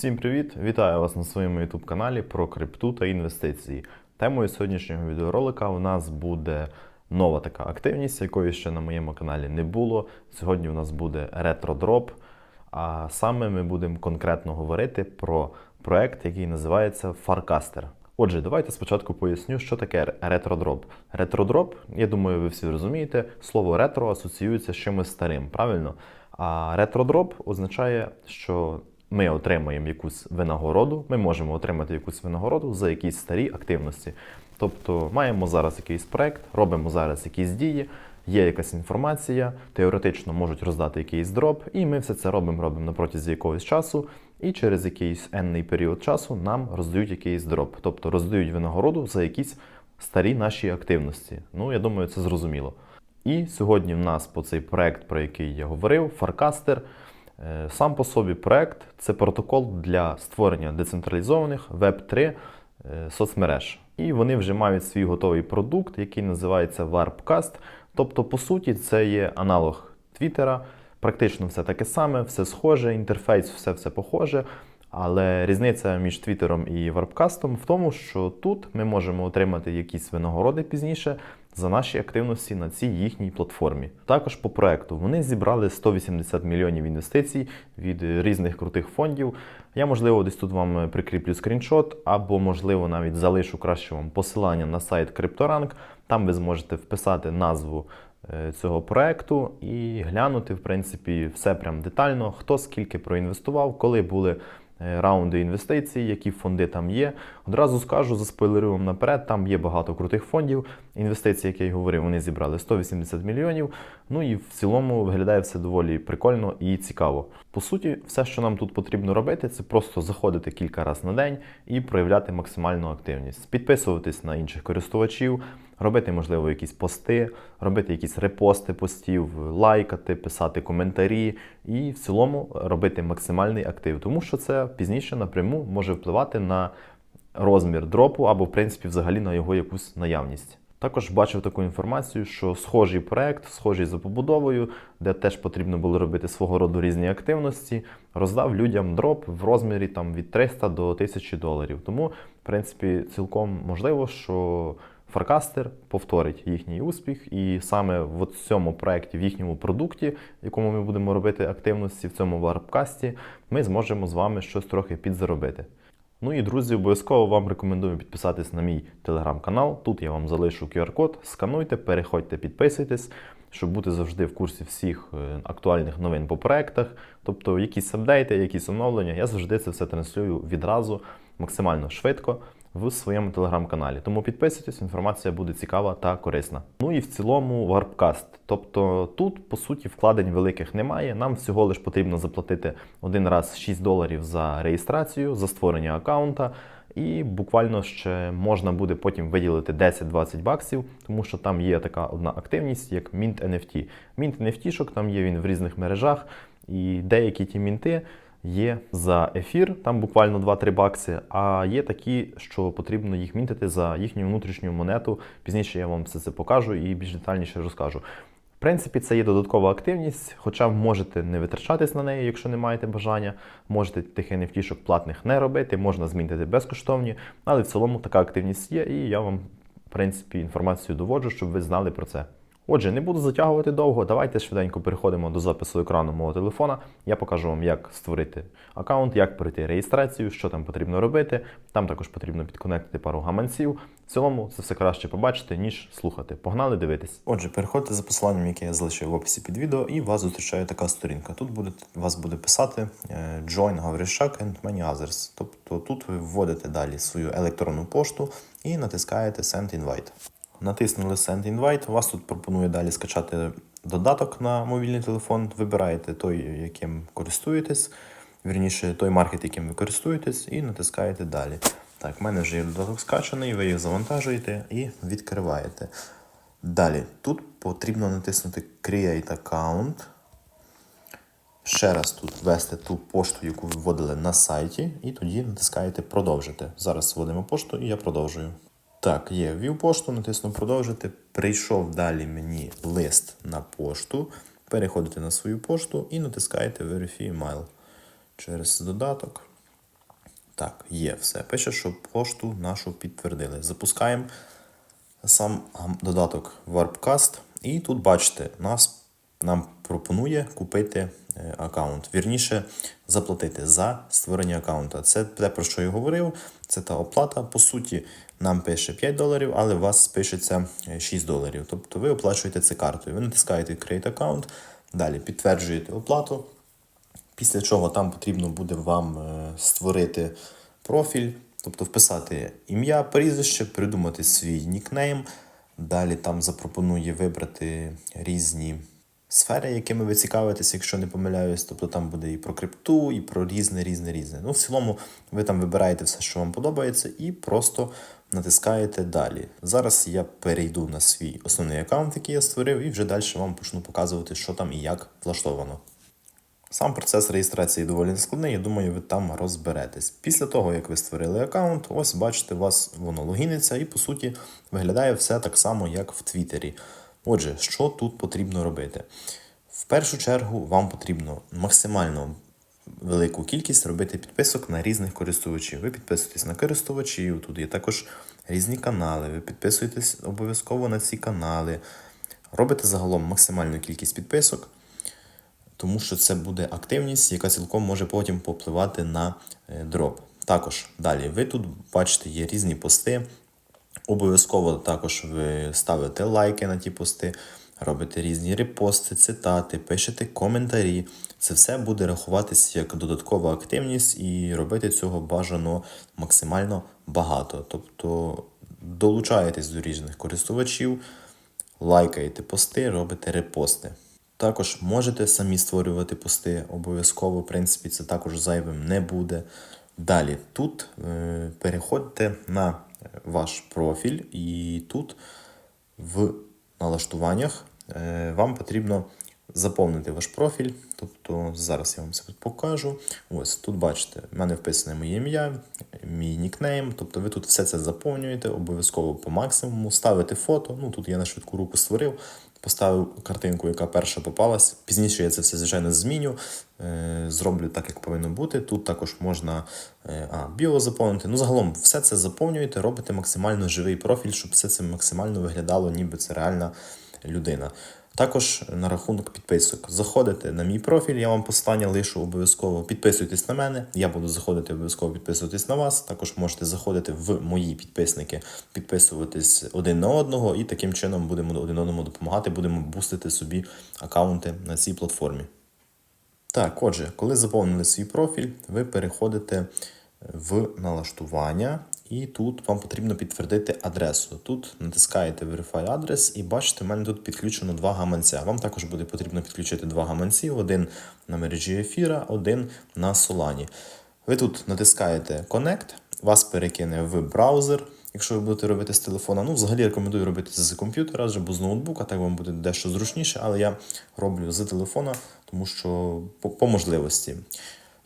Всім привіт! Вітаю вас на своєму YouTube каналі про крипту та інвестиції. Темою сьогоднішнього відеоролика у нас буде нова така активність, якої ще на моєму каналі не було. Сьогодні у нас буде ретродроп. А саме ми будемо конкретно говорити про проект, який називається Farcaster. Отже, давайте спочатку поясню, що таке ретродроп. Ретродроп, я думаю, ви всі розумієте, слово ретро асоціюється з чимось старим, правильно? А ретродроп означає, що ми отримаємо якусь винагороду, ми можемо отримати якусь винагороду за якісь старі активності. Тобто маємо зараз якийсь проект, робимо зараз якісь дії, є якась інформація, теоретично можуть роздати якийсь дроп, і ми все це робимо, робимо на протязі якогось часу, і через якийсь енний період часу нам роздають якийсь дроп, тобто роздають винагороду за якісь старі наші активності. Ну, я думаю, це зрозуміло. І сьогодні в нас по цей проект, про який я говорив, Е, Сам по собі проект це протокол для створення децентралізованих Web3 е, соцмереж. І вони вже мають свій готовий продукт, який називається Warpcast. Тобто, по суті, це є аналог Твіттера. Практично все таке саме, все схоже, інтерфейс, все все похоже. Але різниця між Твіттером і Warpcast в тому, що тут ми можемо отримати якісь винагороди пізніше за наші активності на цій їхній платформі. Також по проекту вони зібрали 180 мільйонів інвестицій від різних крутих фондів. Я, можливо, десь тут вам прикріплю скріншот, або, можливо, навіть залишу краще вам посилання на сайт CryptoRank. Там ви зможете вписати назву е, цього проекту і глянути, в принципі, все прям детально, хто скільки проінвестував, коли були е, раунди інвестицій, які фонди там є. Одразу скажу, заспойлерю вам наперед, там є багато крутих фондів. Інвестиції, як я й говорив, вони зібрали 180 мільйонів. Ну і в цілому виглядає все доволі прикольно і цікаво. По суті, все, що нам тут потрібно робити, це просто заходити кілька разів на день і проявляти максимальну активність, підписуватись на інших користувачів. Робити, можливо, якісь пости, робити якісь репости постів, лайкати, писати коментарі і в цілому робити максимальний актив, тому що це пізніше напряму може впливати на розмір дропу або, в принципі, взагалі на його якусь наявність. Також бачив таку інформацію, що схожий проект, схожий за побудовою, де теж потрібно було робити свого роду різні активності, роздав людям дроп в розмірі там від 300 до 1000 доларів. Тому, в принципі, цілком можливо, що Фаркастер повторить їхній успіх, і саме в цьому проєкті, в їхньому продукті, в якому ми будемо робити активності в цьому варпкасті, ми зможемо з вами щось трохи підзаробити. Ну і друзі, обов'язково вам рекомендую підписатись на мій телеграм-канал. Тут я вам залишу QR-код. Скануйте, переходьте, підписуйтесь, щоб бути завжди в курсі всіх е, актуальних новин по проектах. Тобто, якісь апдейти, якісь оновлення. Я завжди це все транслюю відразу максимально швидко в своєму телеграм-каналі. Тому підписуйтесь, інформація буде цікава та корисна. Ну і в цілому Warpcast. Тобто тут, по суті, вкладень великих немає. Нам всього лиш потрібно заплатити один раз 6 доларів за реєстрацію, за створення аккаунта. І буквально ще можна буде потім виділити 10-20 баксів, тому що там є така одна активність, як Mint NFT. Mint NFT-шок, там є він в різних мережах, і деякі ті мінти є за ефір, там буквально 2-3 бакси, а є такі, що потрібно їх мінтити за їхню внутрішню монету. Пізніше я вам все це покажу і більш детальніше розкажу. В принципі, це є додаткова активність, хоча можете не витрачатись на неї, якщо не маєте бажання. Можете тих NFT-шок платних не робити, можна змінити безкоштовні, але в цілому така активність є, і я вам, в принципі, інформацію доводжу, щоб ви знали про це. Отже, не буду затягувати довго. Давайте швиденько переходимо до запису екрану мого телефона. Я покажу вам, як створити аккаунт, як пройти реєстрацію, що там потрібно робити. Там також потрібно підконектити пару гаманців. В цілому це все краще побачити, ніж слухати. Погнали дивитись. Отже, переходьте за посиланням, яке я залишив в описі під відео, і вас зустрічає така сторінка. Тут буде вас буде писати е, Join Гавришак and many others. Тобто тут ви вводите далі свою електронну пошту і натискаєте Send Invite натиснули Send Invite, вас тут пропонує далі скачати додаток на мобільний телефон. Вибираєте той, яким користуєтесь, вірніше той маркет, яким ви користуєтесь, і натискаєте далі. Так, в мене вже є додаток скачаний, ви їх завантажуєте і відкриваєте. Далі, тут потрібно натиснути Create Account. Ще раз тут ввести ту пошту, яку ви вводили на сайті, і тоді натискаєте Продовжити. Зараз вводимо пошту і я продовжую. Так, є ввів пошту, натиснув продовжити. Прийшов далі мені лист на пошту. Переходите на свою пошту і натискаєте Verify Mail через додаток. Так, є все. Пише, що пошту нашу підтвердили. Запускаємо сам додаток Warpcast. І тут бачите, нас нам пропонує купити е, аккаунт. Вірніше, заплатити за створення аккаунта. Це те, про що я говорив. Це та оплата. По суті, нам пише 5 доларів, але у вас пишеться е, 6 доларів. Тобто ви оплачуєте це картою. Ви натискаєте Create аккаунт, далі підтверджуєте оплату. Після чого там потрібно буде вам е, створити профіль, тобто вписати ім'я, прізвище, придумати свій нікнейм. Далі там запропонує вибрати різні сфери, якими ви цікавитесь, якщо не помиляюсь. Тобто там буде і про крипту, і про різне, різне, різне. Ну, в цілому, ви там вибираєте все, що вам подобається, і просто натискаєте далі. Зараз я перейду на свій основний аккаунт, який я створив, і вже далі вам почну показувати, що там і як влаштовано. Сам процес реєстрації доволі складний, я думаю, ви там розберетесь. Після того, як ви створили аккаунт, ось бачите, у вас воно логіниться і по суті виглядає все так само, як в Твіттері. Отже, що тут потрібно робити? В першу чергу вам потрібно максимально велику кількість робити підписок на різних користувачів. Ви підписуєтесь на користувачів, тут є також різні канали, ви підписуєтесь обов'язково на ці канали. Робите загалом максимальну кількість підписок тому що це буде активність, яка цілком може потім попливати на е, дроп. Також далі, ви тут бачите, є різні пости. Обов'язково також ви ставите лайки на ті пости, робите різні репости, цитати, пишете коментарі. Це все буде рахуватися як додаткова активність і робити цього бажано максимально багато. Тобто долучаєтесь до різних користувачів, лайкаєте пости, робите репости. Також можете самі створювати пости, обов'язково, в принципі, це також зайвим не буде. Далі тут е, переходьте на ваш профіль, і тут в налаштуваннях е, вам потрібно заповнити ваш профіль. Тобто зараз я вам це покажу. Ось тут бачите, в мене вписане моє ім'я, мій нікнейм. Тобто ви тут все це заповнюєте, обов'язково по максимуму, ставите фото. Ну тут я на швидку руку створив. Поставив картинку, яка перша попалась. Пізніше я це все, звичайно, зміню. Е, зроблю так, як повинно бути. Тут також можна е, а, біо заповнити. Ну, загалом, все це заповнюєте, робите максимально живий профіль, щоб все це максимально виглядало, ніби це реальна людина. Також на рахунок підписок. Заходите на мій профіль, я вам послання лишу обов'язково. Підписуйтесь на мене, я буду заходити обов'язково підписуватись на вас. Також можете заходити в мої підписники, підписуватись один на одного, і таким чином будемо один одному допомагати, будемо бустити собі аккаунти на цій платформі. Так, отже, коли заповнили свій профіль, ви переходите в налаштування, і тут вам потрібно підтвердити адресу. Тут натискаєте Verify адрес і бачите, в мене тут підключено два гаманця. Вам також буде потрібно підключити два гаманці: один на мережі ефіра, один на Solana. Ви тут натискаєте Connect, вас перекине в браузер. Якщо ви будете робити з телефона, ну взагалі рекомендую робити з комп'ютера, або з ноутбука, так вам буде дещо зручніше, але я роблю з телефона, тому що по, по можливості.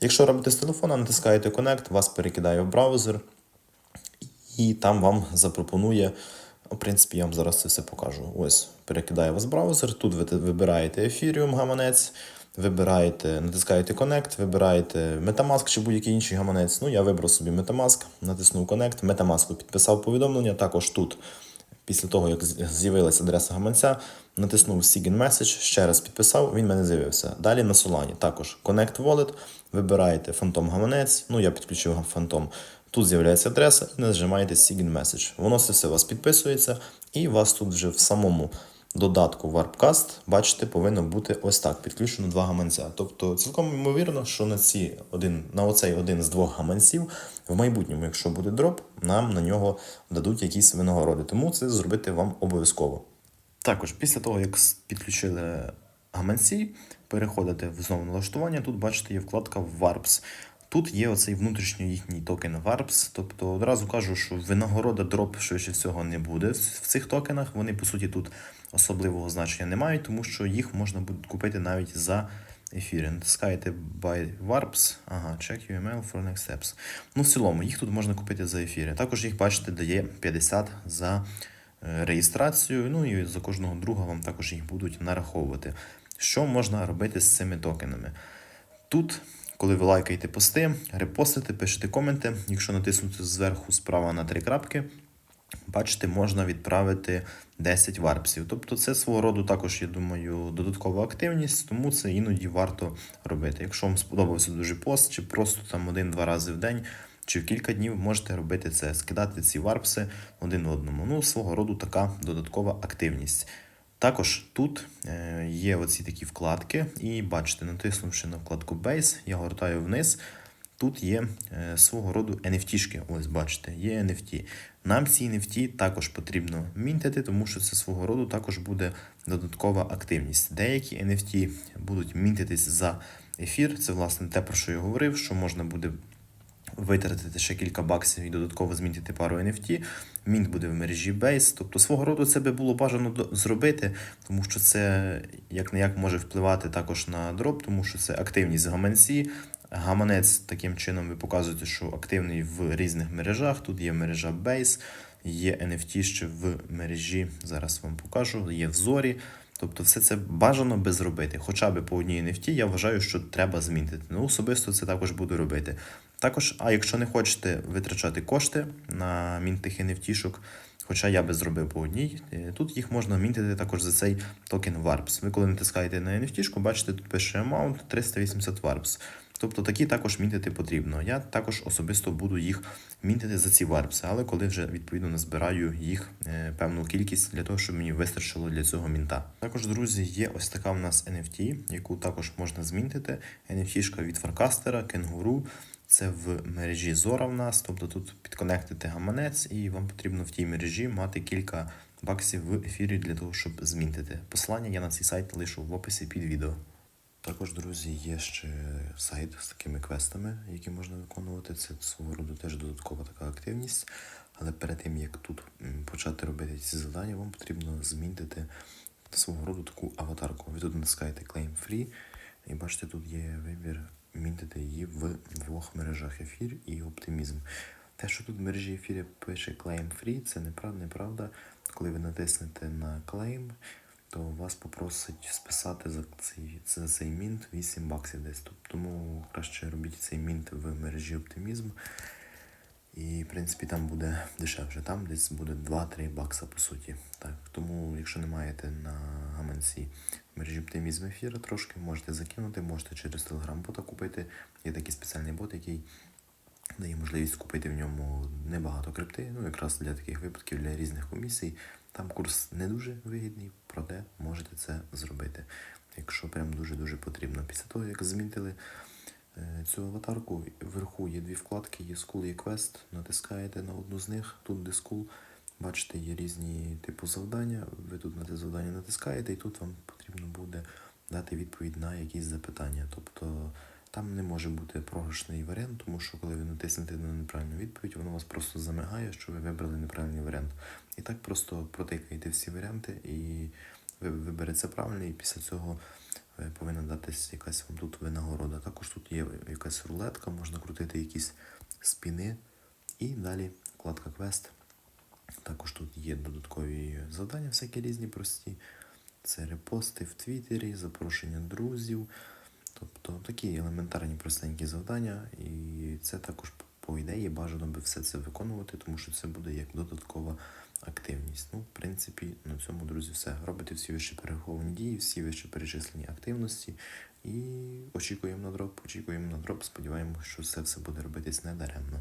Якщо робите з телефона, натискаєте Connect, вас перекидає в браузер, і там вам запропонує. В принципі, я вам зараз це все покажу. Ось, перекидає вас браузер. Тут ви вибираєте Ethereum гаманець, вибираєте, натискаєте Connect, вибираєте Metamask чи будь-який інший гаманець. Ну, я вибрав собі Metamask, натиснув Connect, Metamask підписав повідомлення. Також тут, після того, як з'явилася адреса гаманця, натиснув Sign Message, ще раз підписав, він мене з'явився. Далі на Solana. Також Connect Wallet, вибираєте Phantom гаманець. Ну, я підключив Phantom. Тут з'являється адреса і нажимаєте Sign Message. Воно це все у вас підписується, і у вас тут вже в самому додатку Warpcast, бачите, повинно бути ось так: підключено два гаманця. Тобто, цілком ймовірно, що на ці один, на оцей один з двох гаманців в майбутньому, якщо буде дроп, нам на нього дадуть якісь винагороди. Тому це зробити вам обов'язково. Також після того, як підключили гаманці, переходите в знову налаштування. Тут бачите, є вкладка Warps. Тут є оцей внутрішній їхній токен Warps. Тобто одразу кажу, що винагорода дроп швидше всього не буде в цих токенах. Вони, по суті, тут особливого значення не мають, тому що їх можна буде купити навіть за ефіри. Натискаєте Buy Warps, ага, check UML for next steps. Ну, в цілому, їх тут можна купити за ефіри. Також їх, бачите, дає 50 за реєстрацію. Ну і за кожного друга вам також їх будуть нараховувати. Що можна робити з цими токенами? Тут коли ви лайкаєте пости, репостите, пишете коменти. Якщо натиснути зверху справа на три крапки, бачите, можна відправити 10 варпсів. Тобто це свого роду також, я думаю, додаткова активність, тому це іноді варто робити. Якщо вам сподобався дуже пост, чи просто там один-два рази в день, чи в кілька днів можете робити це, скидати ці варпси один одному. Ну, свого роду така додаткова активність. Також тут е, є оці такі вкладки, і бачите, натиснувши на вкладку Base, я гортаю вниз. Тут є е, свого роду NFT-шки. Ось бачите, є NFT. Нам ці NFT також потрібно мінтити, тому що це свого роду також буде додаткова активність. Деякі NFT будуть мінтитись за ефір. Це власне те, про що я говорив, що можна буде витратити ще кілька баксів і додатково змінити пару NFT. Мінт буде в мережі Base. Тобто свого роду це би було бажано зробити, тому що це як не як може впливати також на дроп, тому що це активність гаманці. Гаманець таким чином ви показуєте, що активний в різних мережах. Тут є мережа Base, є NFT ще в мережі. Зараз вам покажу, є в зорі. Тобто все це бажано би зробити. Хоча б по одній NFT я вважаю, що треба змінити. Ну, особисто це також буду робити. Також, а якщо не хочете витрачати кошти на мінт тих NFT-шок, хоча я би зробив по одній, е, тут їх можна мінтити також за цей токен VARPS. Ви коли натискаєте на NFT-шку, бачите, тут пише amount 380 VARPS. Тобто такі також мінтити потрібно. Я також особисто буду їх мінтити за ці варпси, але коли вже відповідно назбираю їх е, певну кількість для того, щоб мені вистачило для цього мінта. Також, друзі, є ось така в нас NFT, яку також можна змінтити. NFT-шка від фаркастера, кенгуру. Це в мережі Зора в нас. Тобто тут підконектити гаманець, і вам потрібно в тій мережі мати кілька баксів в ефірі для того, щоб змінтити. Посилання я на цей сайт лишу в описі під відео. Також, друзі, є ще сайт з такими квестами, які можна виконувати. Це свого роду теж додаткова така активність. Але перед тим як тут почати робити ці завдання, вам потрібно змінити свого роду таку аватарку. Ви тут натискаєте Claim Free, і бачите, тут є вибір мінтити її в двох мережах ефір і оптимізм. Те, що тут в мережі ефірі пише Claim Free, це неправда, неправда. Коли ви натиснете на Claim, то вас попросить списати за цей, за цей мінт 8 баксів десь. Тому краще робіть цей мінт в мережі оптимізм. І, в принципі, там буде дешевше. Там десь буде 2-3 бакса, по суті. Так, тому, якщо не маєте на гаманці мережі оптимізм ефіра трошки, можете закинути, можете через телеграм-бота купити. Є такий спеціальний бот, який дає можливість купити в ньому небагато крипти. Ну, якраз для таких випадків, для різних комісій. Там курс не дуже вигідний, проте можете це зробити, якщо прям дуже-дуже потрібно. Після того, як змінили цю аватарку, вверху є дві вкладки, є School і Quest. Натискаєте на одну з них, тут де School. Бачите, є різні типу завдання. Ви тут на те завдання натискаєте, і тут вам потрібно буде дати відповідь на якісь запитання. Тобто там не може бути програшний варіант, тому що коли ви натиснете на неправильну відповідь, воно вас просто замигає, що ви вибрали неправильний варіант. І так просто протикаєте всі варіанти і ви виберете правильний, і після цього е, повинна датись якась вам тут винагорода. Також тут є якась рулетка, можна крутити якісь спіни. І далі вкладка квест. Також тут є додаткові завдання, всякі різні прості. Це репости в Твіттері, запрошення друзів. Тобто такі елементарні простенькі завдання, і це також по ідеї бажано би все це виконувати, тому що це буде як додаткова активність. Ну, в принципі, на цьому, друзі, все. Робите всі вище перераховані дії, всі вище перечислені активності. І очікуємо на дроп, очікуємо на дроп. Сподіваємося, що це все буде робитись недаремно.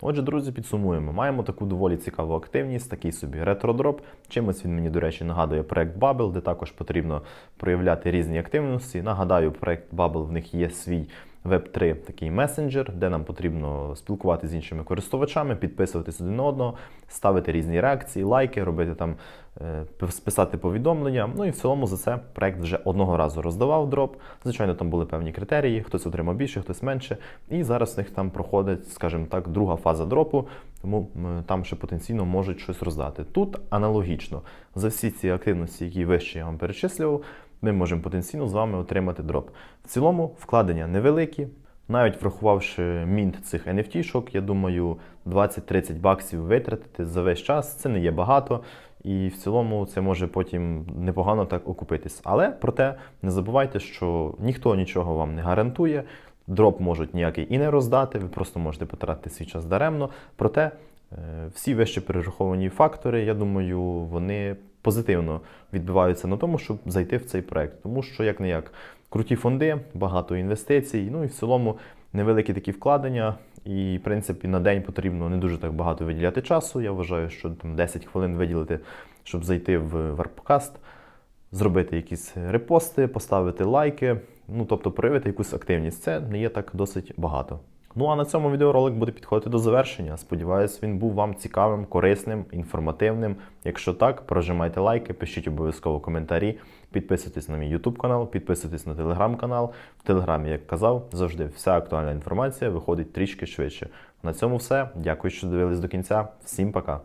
Отже, друзі, підсумуємо. Маємо таку доволі цікаву активність, такий собі ретро-дроп. Чимось він мені, до речі, нагадує проект Bubble, де також потрібно проявляти різні активності. Нагадаю, проект Bubble в них є свій Web3 такий месенджер, де нам потрібно спілкуватися з іншими користувачами, підписуватись один на одного, ставити різні реакції, лайки, робити там, е, списати повідомлення. Ну і в цілому за це проект вже одного разу роздавав дроп. Звичайно, там були певні критерії, хтось отримав більше, хтось менше. І зараз в них там проходить, скажімо так, друга фаза дропу, тому там ще потенційно можуть щось роздати. Тут аналогічно за всі ці активності, які вище я вам перечислював, ми можемо потенційно з вами отримати дроп. В цілому вкладення невеликі. Навіть врахувавши мінт цих NFT-шок, я думаю, 20-30 баксів витратити за весь час це не є багато, і в цілому це може потім непогано так окупитись. Але проте не забувайте, що ніхто нічого вам не гарантує. Дроп можуть ніякий і не роздати, ви просто можете потратити свій час даремно. Проте е, всі вище перераховані фактори, я думаю, вони позитивно відбиваються на тому, щоб зайти в цей проект. Тому що як не як круті фонди, багато інвестицій, ну і в цілому невеликі такі вкладення. І, в принципі, на день потрібно не дуже так багато виділяти часу. Я вважаю, що там 10 хвилин виділити, щоб зайти в Варпкаст, зробити якісь репости, поставити лайки, ну тобто проявити якусь активність. Це не є так досить багато. Ну а на цьому відеоролик буде підходити до завершення. Сподіваюсь, він був вам цікавим, корисним, інформативним. Якщо так, прожимайте лайки, пишіть обов'язково коментарі, підписуйтесь на мій YouTube канал, підписуйтесь на телеграм канал. В телеграмі, як казав, завжди вся актуальна інформація виходить трішки швидше. На цьому все. Дякую, що дивились до кінця. Всім пока.